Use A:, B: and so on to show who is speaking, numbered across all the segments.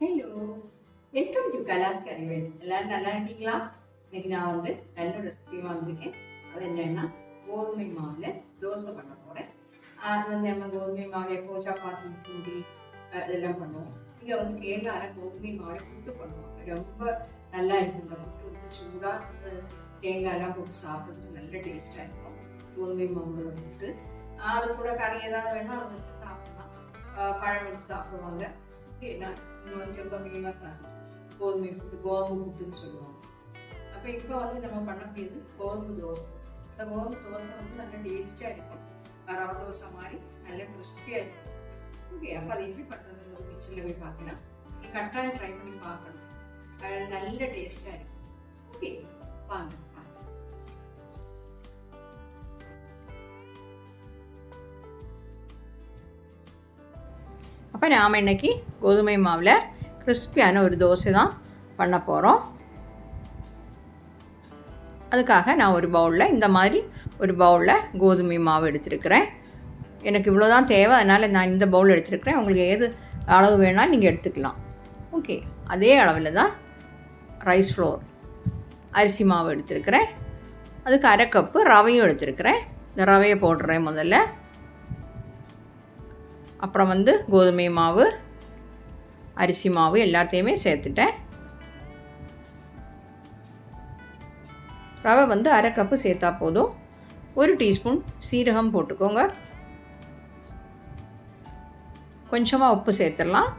A: Hello welcome to Kalas Karivel எல்லாரும் நல்லா இருக்கீங்களா? இன்னைக்கு நான் வந்து நல்ல ரெசிபி வந்திருக்கேன் அது என்னன்னா கோதுமை மாவில் தோசை பண்ண போகிறேன் அது வந்து நம்ம கோதுமை மாவில் எப்போ சப்பாத்தி பூரி இதெல்லாம் பண்ணுவோம். இங்கே வந்து கேரளாவில் கோதுமை மாவில் புட்டு பண்ணுவாங்க. ரொம்ப நல்லா இருக்கும். இந்த புட்டு வந்து சூடாக தேங்காயெல்லாம் போட்டு சாப்பிட்றதுக்கு நல்ல டேஸ்ட்டாக இருக்கும். கோதுமை மாவோட புட்டு அது கூட கறி ஏதாவது வேணும் அதை வச்சு சாப்பிடலாம். பழம் வச்சு சாப்பிடுவாங்க. அப்படின்னா இன்னும் வந்து ரொம்ப ஃபேமஸ் ஆகும் கோதுமை புட்டு கோதுமை புட்டுன்னு சொல்லுவாங்க அப்போ இப்போ வந்து நம்ம பண்ணக்கூடியது கோதுமை தோசை இந்த கோதுமை தோசை வந்து நல்ல டேஸ்டியாக இருக்கும் ரவை தோசை மாதிரி நல்ல கிறிஸ்பியாக இருக்கும் ஓகே அப்போ அதை எப்படி பண்ணுறதுன்னு கிச்சனில் போய் பார்க்கலாம் நீ கட்டாயம் ட்ரை பண்ணி பார்க்கணும் அது நல்ல டேஸ்ட்டாக இருக்கும் ஓகே வாங்க அப்போ நாம் இன்றைக்கி கோதுமை மாவில் கிறிஸ்பியான ஒரு தோசை தான் பண்ண போகிறோம் அதுக்காக நான் ஒரு பவுலில் இந்த மாதிரி ஒரு பவுலில் கோதுமை மாவு எடுத்திருக்கிறேன். எனக்கு இவ்வளோ தான் தேவை அதனால் நான் இந்த பவுல் எடுத்திருக்கிறேன். உங்களுக்கு ஏது அளவு வேணால் நீங்கள் எடுத்துக்கலாம். ஓகே அதே அளவில் தான் ரைஸ் ஃப்ளோர் அரிசி மாவு எடுத்துருக்கிறேன். அதுக்கு அரை கப்பு ரவையும் எடுத்துருக்கிறேன். இந்த ரவையை போடுறேன் முதல்ல. அப்புறம் வந்து கோதுமை மாவு அரிசி மாவு எல்லாத்தையுமே சேர்த்துட்டேன். ரவை வந்து அரை கப்பு சேர்த்தா போதும். ஒரு டீஸ்பூன் சீரகம் போட்டுக்கோங்க. கொஞ்சமாக உப்பு சேர்த்துடலாம்.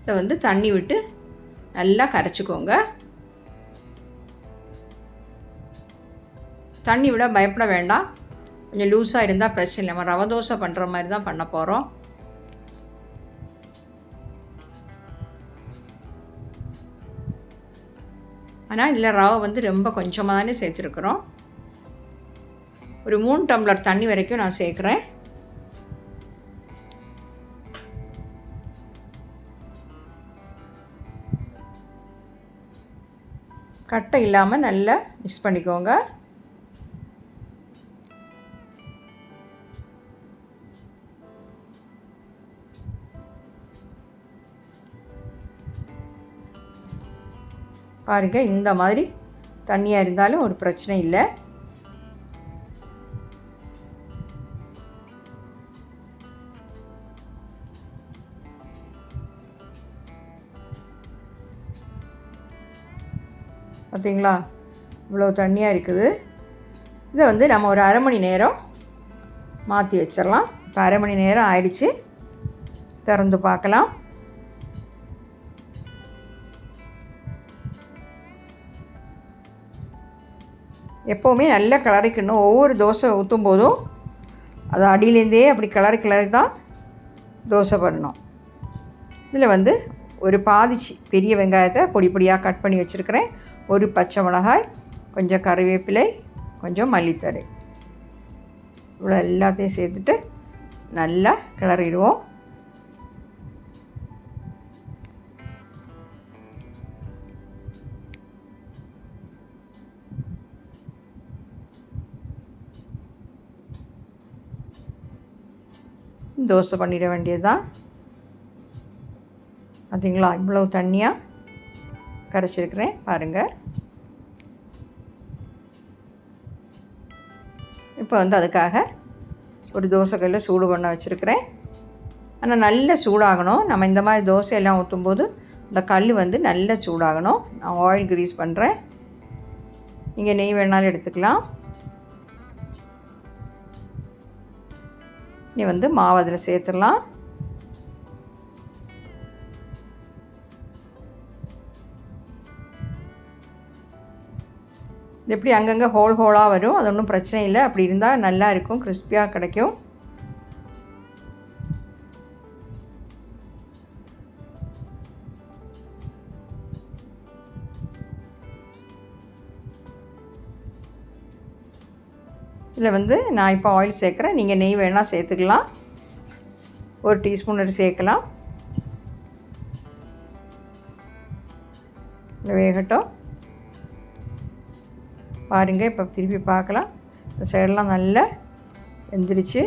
A: இதை வந்து தண்ணி விட்டு நல்லா கரைச்சிக்கோங்க. தண்ணி விட பயப்பட வேண்டாம். கொஞ்சம் லூஸாக இருந்தால் பிரச்சனை இல்லை. நம்ம ரவை தோசை பண்ணுற மாதிரி தான் பண்ண போகிறோம் ஆனால் இதில் ரவை வந்து ரொம்ப கொஞ்சமாக தானே சேர்த்துருக்குறோம். ஒரு மூணு டம்ளர் தண்ணி வரைக்கும் நான் சேர்க்குறேன். கட்டை இல்லாமல் நல்லா மிக்ஸ் பண்ணிக்கோங்க. பாருங்கள் இந்த மாதிரி தண்ணியாக இருந்தாலும் ஒரு பிரச்சனை இல்லை. பார்த்தீங்களா இவ்வளோ தண்ணியாக இருக்குது. இதை வந்து நம்ம ஒரு அரை மணி நேரம் மாற்றி வச்சிடலாம். இப்போ அரை மணி நேரம் ஆயிடுச்சு. திறந்து பார்க்கலாம். எப்போவுமே நல்லா கிளறிக்கணும் ஒவ்வொரு தோசை ஊற்றும் போதும் அது அடியிலேருந்தே அப்படி கிளறி கிளறி தான் தோசை பண்ணணும். இதில் வந்து ஒரு பாதிச்சு பெரிய வெங்காயத்தை பொடி பொடியாக கட் பண்ணி வச்சுருக்கிறேன். ஒரு பச்சை மிளகாய் கொஞ்சம் கறிவேப்பிலை கொஞ்சம் மல்லித்தழை. இவ்வளோ எல்லாத்தையும் சேர்த்துட்டு நல்லா கிளறிடுவோம். தோசை பண்ணிட வேண்டியது தான் பார்த்தீங்களா இவ்வளவு தண்ணியாக கரைச்சிருக்கிறேன். பாருங்கள் இப்போ வந்து அதுக்காக ஒரு தோசைக்கல்ல சூடு பண்ண வச்சுருக்கிறேன். ஆனால் நல்ல சூடாகணும். நம்ம இந்த மாதிரி தோசையெல்லாம் ஊற்றும்போது இந்த கல் வந்து நல்ல சூடாகணும். நான் ஆயில் கிரீஸ் பண்ணுறேன் நீங்கள் நெய் வேணாலும் எடுத்துக்கலாம். நீ வந்து மாவு அதில் சேர்த்துடலாம். இது எப்படி அங்கங்கே ஹோல் ஹோலாக வரும்? அது ஒன்றும் பிரச்சனை இல்லை. அப்படி இருந்தால் நல்லா இருக்கும். கிறிஸ்பியாக கிடைக்கும். இதில் வந்து நான் இப்போ ஆயில் சேர்க்குறேன். நீங்கள் நெய் வேணால் சேர்த்துக்கலாம். ஒரு டீஸ்பூன் எடுத்து சேர்க்கலாம். வேகட்டும். பாருங்கள் இப்போ திருப்பி பார்க்கலாம். இந்த சைடெல்லாம் நல்லா வெந்துருச்சு.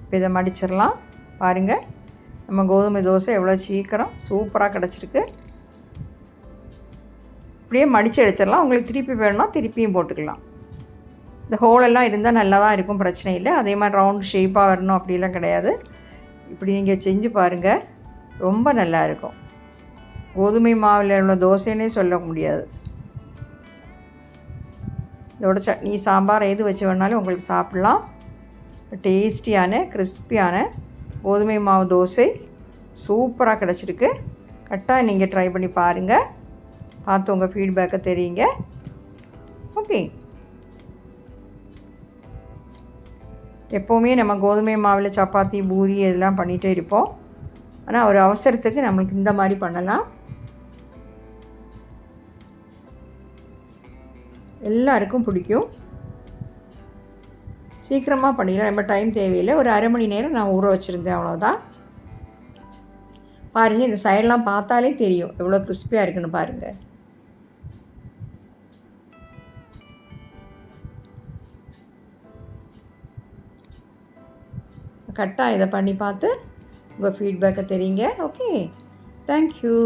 A: இப்போ இதை மடிச்சிடலாம். பாருங்கள்
B: நம்ம கோதுமை தோசை எவ்வளோ சீக்கிரம் சூப்பராக கிடச்சிருக்கு. இப்படியே மடித்து எடுத்துடலாம். உங்களுக்கு திருப்பி வேணும்னா திருப்பியும் போட்டுக்கலாம். இந்த ஹோலெல்லாம் இருந்தால் நல்லா தான் இருக்கும் பிரச்சனை இல்லை. அதே மாதிரி ரவுண்ட் ஷேப்பாக வரணும் அப்படிலாம் கிடையாது. இப்படி நீங்கள் செஞ்சு பாருங்கள் ரொம்ப நல்லா இருக்கும். கோதுமை மாவில் உள்ள தோசைன்னே சொல்ல முடியாது. இதோட சட்னி சாம்பார் எது வச்சு வேணாலும் உங்களுக்கு சாப்பிட்லாம். டேஸ்டியான கிறிஸ்பியான கோதுமை மாவு தோசை சூப்பராக கிடச்சிருக்கு. கரெக்டாக நீங்கள் ட்ரை பண்ணி பாருங்கள் பார்த்து உங்கள் ஃபீட்பேக்கை தெரியுங்க. ஓகே. எப்போவுமே நம்ம கோதுமை மாவில் சப்பாத்தி பூரி இதெல்லாம் பண்ணிகிட்டே இருப்போம். ஆனால் ஒரு அவசரத்துக்கு நம்மளுக்கு இந்த மாதிரி பண்ணலாம். எல்லாருக்கும் பிடிக்கும். சீக்கிரமாக பண்ணிடலாம். ரொம்ப டைம் தேவையில்லை. ஒரு அரை மணி நேரம் நான் ஊற வச்சுருந்தேன் அவ்வளோதான் பாருங்கள் இந்த சைடெலாம் பார்த்தாலே தெரியும். எவ்வளோ கிறிஸ்பியாக இருக்குன்னு பாருங்கள் கரெக்டாக இதை பண்ணி பார்த்து உங்கள் ஃபீட்பேக்கை தெரியுங்க. Okay thank you